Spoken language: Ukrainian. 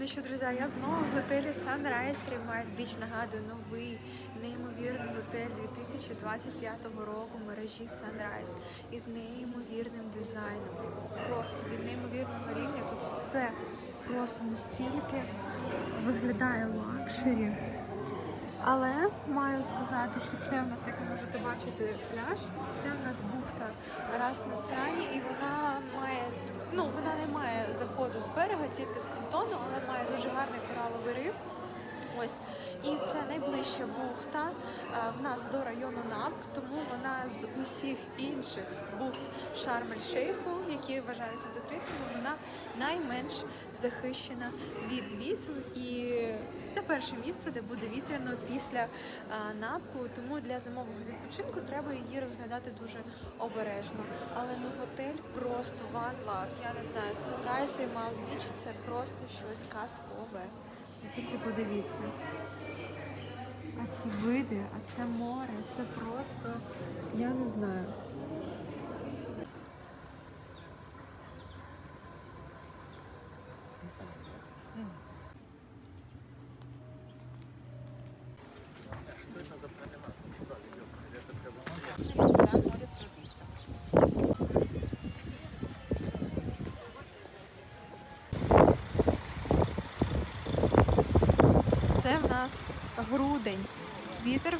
Ну що, друзі, я знову в готелі Sunrise Remote Beach. Нагадую, новий неймовірний готель 2025 року мережі Sunrise із неймовірним дизайном. Просто від неймовірного рівня тут все просто настільки виглядає лакшері. Але маю сказати, що це у нас, як ви можете бачити, пляж. Це у нас бухта раз на срані, і вона має, ну вона не має заходу тільки з понтону, але має дуже гарний кораловий риф. Ось і це найближча бухта е, в нас до району Намк, тому вона з усіх інших бухт Шарм-ель-Шейху, які вважаються закритими, вона найменш захищена від вітру. І це перше місце, де буде вітряно після е, напку. Тому для зимового відпочинку треба її розглядати дуже обережно. Але ну готель просто one love. Я не знаю, Sunrise Remote Beach – це просто щось казкове. Тільки подивіться. А ці види, а це море, це просто, я не знаю. Це в нас грудень. Вітер